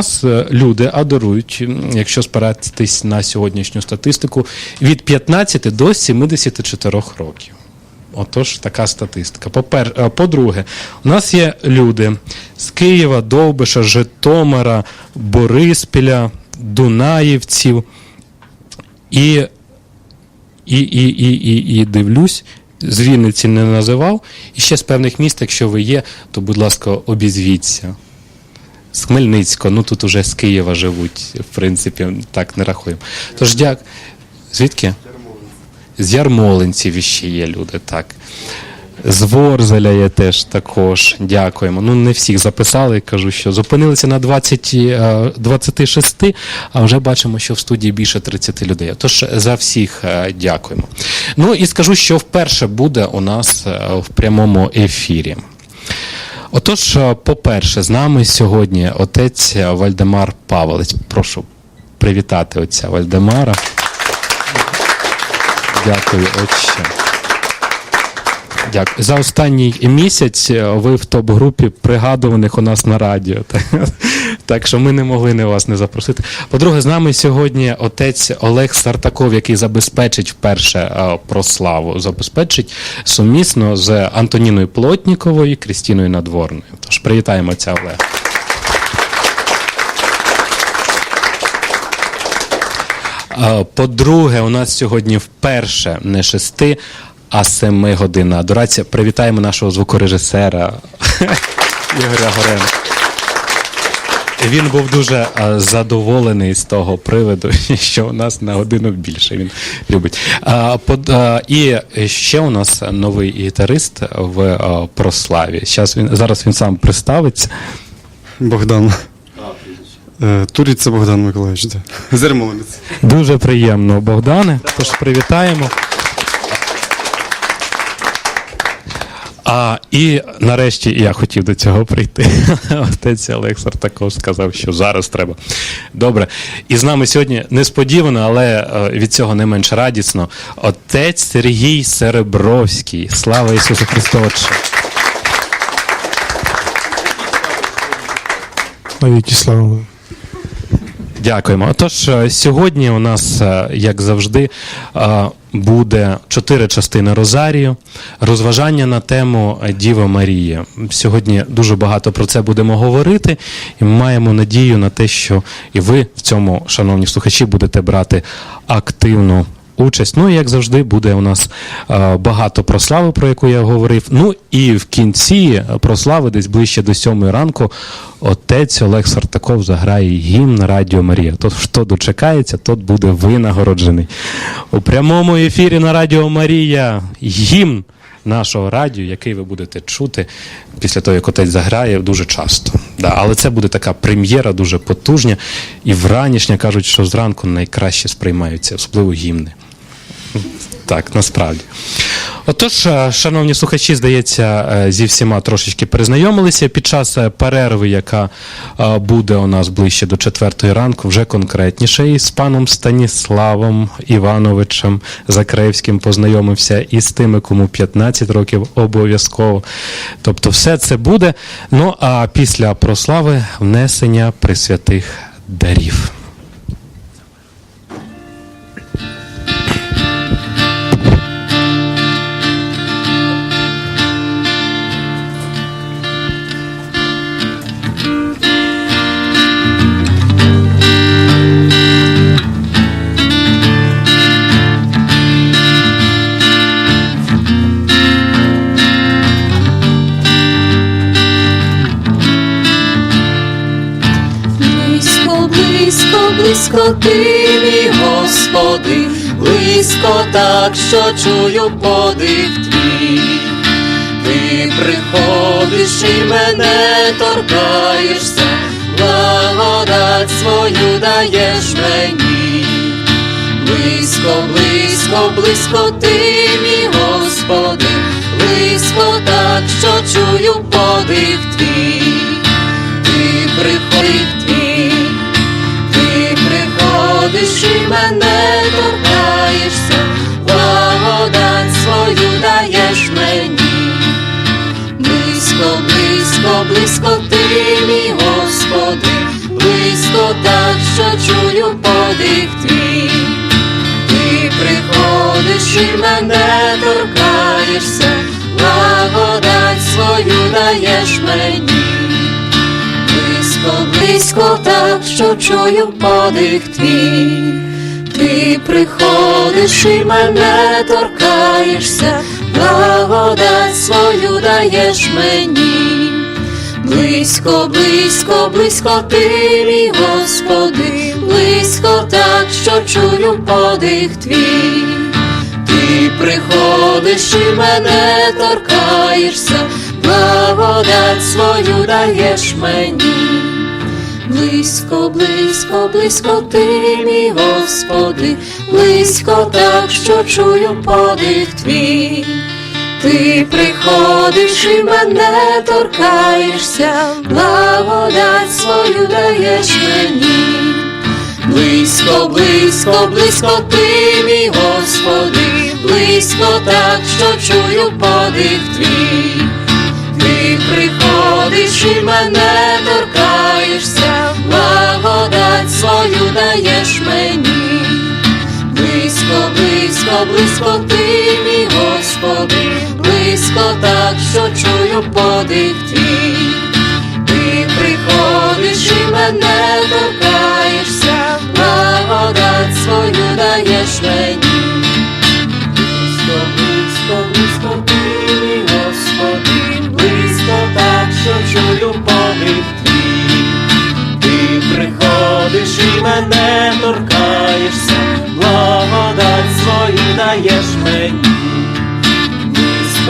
нас е, люди адорують, якщо спиратись на сьогоднішню статистику, від 15 до 74 років. Отож, така статистика. Е, По-друге, у нас є люди з Києва, Довбиша, Житомира, Бориспіля, Дунаївців. І, і, і, і, і, і дивлюсь, з Вінниці не називав. І ще з певних міст, якщо ви є, то, будь ласка, обізвіться. З Хмельницького, ну тут уже з Києва живуть, в принципі, так не рахуємо. Тож дяк. Звідки? З Ярмолинців ще є люди, так. З Ворзеля є теж також. Дякуємо. Ну, не всіх записали, кажу, що зупинилися на 20, е, 26, а вже бачимо, що в студії більше 30 людей. Тож за всіх е, дякуємо. Ну і скажу, що вперше буде у нас е, в прямому ефірі. Отож, е, по-перше, з нами сьогодні отець Вальдемар Павлець. Прошу привітати отця Вальдемара. Дякую, отче. Дякую. За останній місяць е, ви в топ-групі пригадуваних у нас на радіо. Так, що ми не могли не вас не запросити. По-друге, з нами сьогодні отець Олег Сартаков, який забезпечить вперше е, прославу, забезпечить сумісно з Антоніною Плотніковою і Крістіною Надворною. Тож привітаємо отця Олега. Е, По-друге, у нас сьогодні вперше не шести, а семи годинна адорація. Привітаємо нашого звукорежисера Ігоря Горена. Він був дуже е, задоволений з того приводу, що у нас на годину більше він любить. А, под- а, і ще у нас новий гітарист в е, прославі. Щас він, зараз він сам представиться. Богдан. Е, Туріць це Богдан Миколаївич. Да. Зермолинець. Дуже приємно, Богдане. Тож привітаємо. А, і нарешті я хотів до цього прийти. Отець Олексар також сказав, що зараз треба. Добре. І з нами сьогодні несподівано, але е, від цього не менш радісно. Отець Сергій Серебровський. Слава Ісусу Христу! Отче. Навіки слава. Дякуємо. Отож, е, сьогодні у нас, е, як завжди, буде чотири частини Розарію, розважання на тему Діва Марія. Сьогодні дуже багато про це будемо говорити, і ми маємо надію на те, що і ви в цьому, шановні слухачі, будете брати активну. Участь, ну і як завжди, буде у нас е, багато прослави, про яку я говорив. Ну і в кінці прослави, десь ближче до сьомої ранку, отець Олег Сартаков заграє гімн Радіо Марія. Тот, хто дочекається, тот буде винагороджений. У прямому ефірі на Радіо Марія гімн нашого радіо, який ви будете чути після того, як отець заграє, дуже часто. Да, але це буде така прем'єра, дуже потужня. І вранішня кажуть, що зранку найкраще сприймаються, особливо гімни. Так, насправді. Отож, е, шановні слухачі, здається, е, зі всіма трошечки перезнайомилися під час е, перерви, яка буде у нас ближче до четвертої ранку, вже конкретніше. І з паном Станіславом Івановичем Закревським познайомився і з тими, кому 15 років обов'язково. Тобто, все це буде. Ну а після прослави внесення присвятих дарів. Близько, ти, мій Господи, близько так, що чую подих твій. Ти приходиш і мене торкаєшся, благодать свою даєш мені. Близько, близько, близько ти, мій Господи, близько так, що чую подих твій. Ти приходиш приходиш і мене торкаєшся, благодать свою даєш мені. Близько, близько, близько ти, мій Господи, близько так, що чую подих твій. Ти приходиш і мене торкаєшся, благодать свою даєш мені. Близько, так, що чую подих твій. Ти приходиш і мене торкаєшся, благодать свою даєш мені. Близько, близько, близько ти, мій Господи, близько так, що чую подих твій. Ти приходиш і мене торкаєшся, благодать свою даєш мені. Близько, близько, близько ти, мій Господи, близько так, що чую подих твій. Ти приходиш і мене торкаєшся, благодать свою даєш мені. Близько, близько, близько ти, мій Господи, близько так, що чую подих твій. Ти приходиш і мене торкаєшся, близько, ти, мій Господи, близько так, що чую подих твій. Ти приходиш і мене торкаєшся, благодать свою даєш мені.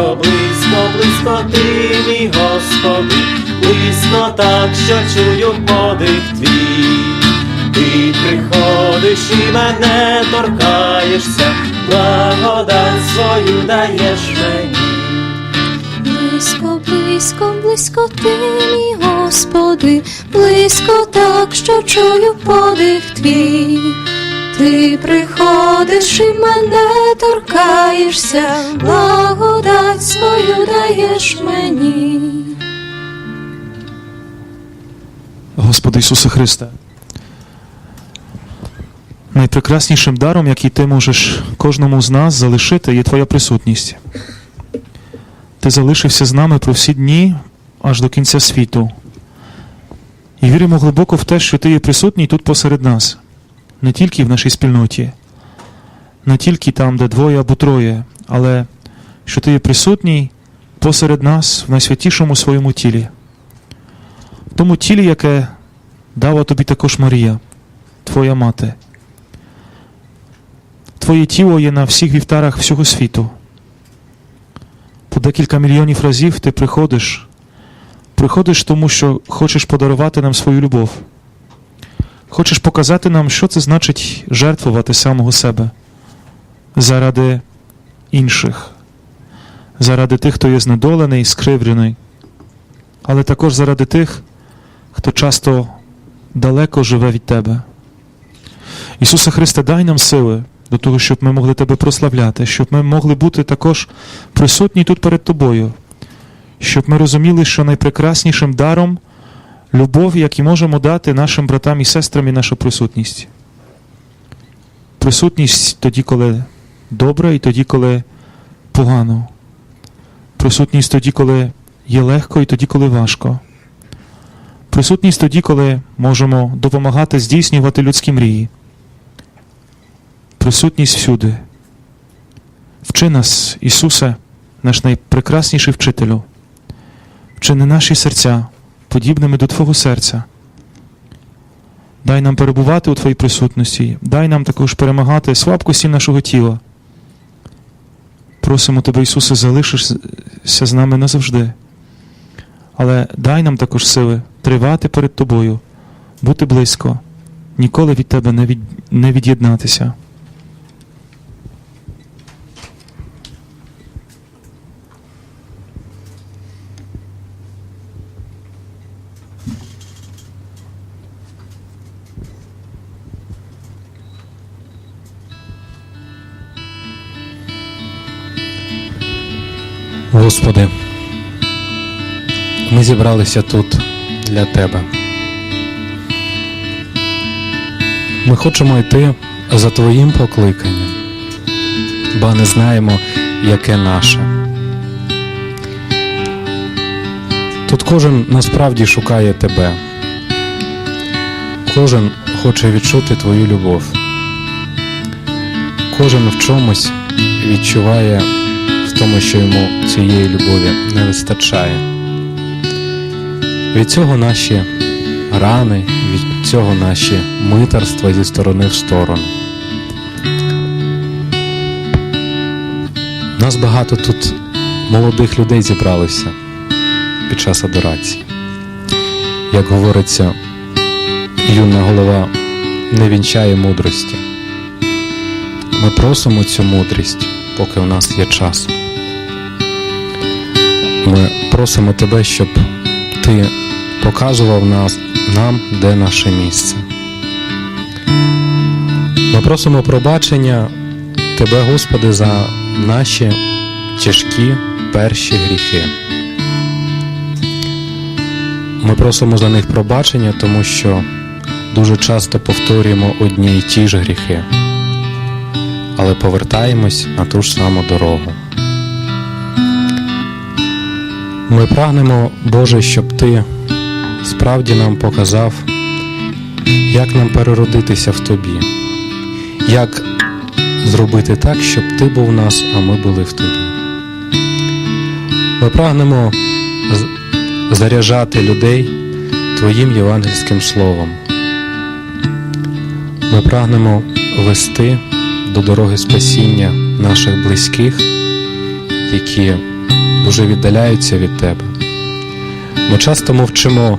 Близько, близько, близько ти, мій Господи, близько так, що чую подих твій. Ти приходиш і мене торкаєшся, благодать свою даєш мені. Близько, близько, близько ти, мій Господи, близько так, що чую подих твій. Ти приходиш і мене торкаєшся, благодать свою даєш мені. Господи Ісусе Христе. Найпрекраснішим даром, який ти можеш кожному з нас залишити, є Твоя присутність. Ти залишився з нами про всі дні аж до кінця світу. І віримо глибоко в те, що ти є присутній тут посеред нас, не тільки в нашій спільноті, не тільки там, де двоє або троє, але що ти є присутній посеред нас в найсвятішому своєму тілі в тому тілі, яке дала тобі також Марія, твоя мати. Твоє тіло є на всіх вівтарах всього світу. По декілька мільйонів разів ти приходиш, приходиш тому, що хочеш подарувати нам свою любов. Хочеш показати нам, що це значить жертвувати самого себе заради інших, заради тих, хто є знедолений, скривджений, але також заради тих, хто часто далеко живе від Тебе. Ісусе Христе, дай нам сили до того, щоб ми могли Тебе прославляти, щоб ми могли бути також присутні тут перед Тобою, щоб ми розуміли, що найпрекраснішим даром любов, який можемо дати нашим братам і сестрам, і наша присутність. Присутність тоді, коли добре, і тоді, коли погано. Присутність тоді, коли є легко, і тоді, коли важко. Присутність тоді, коли можемо допомагати здійснювати людські мрії. Присутність всюди. Вчи нас, Ісусе, наш найпрекрасніший вчителю. Вчини наші серця подібними до Твого серця. Дай нам перебувати у Твоїй присутності, дай нам також перемагати слабкості нашого тіла. Просимо Тебе, Ісусе, залишишся з нами назавжди. Але дай нам також сили тривати перед Тобою, бути близько, ніколи від Тебе не, від... не від'єднатися. Господи, ми зібралися тут для Тебе. Ми хочемо йти за Твоїм покликанням, бо не знаємо, яке наше. Тут кожен насправді шукає тебе. Кожен хоче відчути твою любов. Кожен в чомусь відчуває тому, що йому цієї любові не вистачає. Від цього наші рани, від цього наші митерства зі сторони в сторону. Нас багато тут молодих людей зібралося під час адорації. Як говориться, юна голова не вінчає мудрості. Ми просимо цю мудрість, поки у нас є час. Ми просимо тебе, щоб ти показував нас, нам, де наше місце. Ми просимо пробачення Тебе, Господи, за наші тяжкі перші гріхи. Ми просимо за них пробачення, тому що дуже часто повторюємо одні й ті ж гріхи, але повертаємось на ту ж саму дорогу. Ми прагнемо, Боже, щоб Ти справді нам показав, як нам переродитися в Тобі, як зробити так, щоб Ти був в нас, а ми були в Тобі. Ми прагнемо заряджати людей Твоїм євангельським словом. Ми прагнемо вести до дороги спасіння наших близьких, які дуже віддаляються від Тебе. Ми часто мовчимо,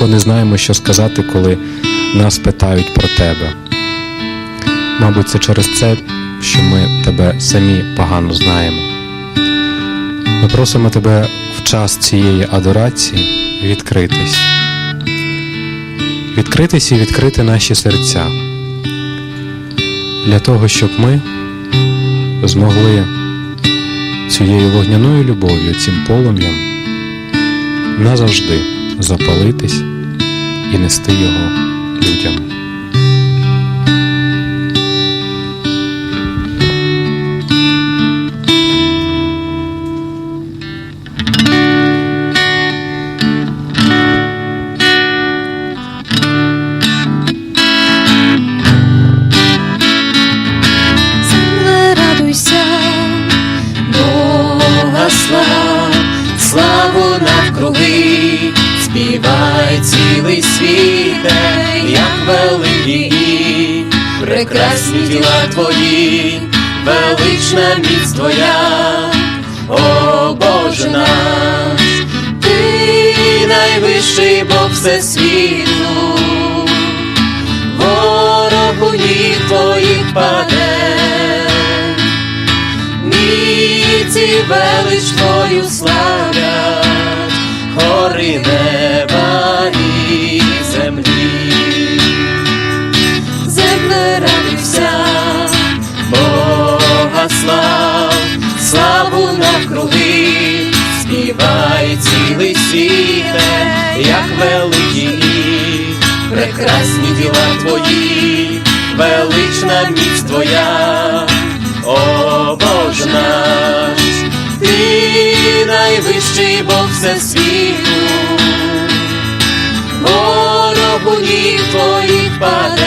бо не знаємо, що сказати, коли нас питають про Тебе. Мабуть, це через це, що ми Тебе самі погано знаємо. Ми просимо Тебе в час цієї адорації відкритись. Відкритись і відкрити наші серця для того, щоб ми змогли цією вогняною любов'ю, цим полум'ям назавжди запалитись і нести його людям. Навкруги, співай цілий світе, як великі, прекрасні діла твої, велична міць твоя, о Боже наш, ти найвищий Бог всесвіту, ворогу ніг твоїх паде. Велич твою славять, гори неба і землі. Земле радуйся, Бога слав, славу навкруги, співай цілий світе, як великі, прекрасні діла твої, велична міць твоя. О Боже наш, ти найвищий Бог всесвіту, ніг твоїх паде.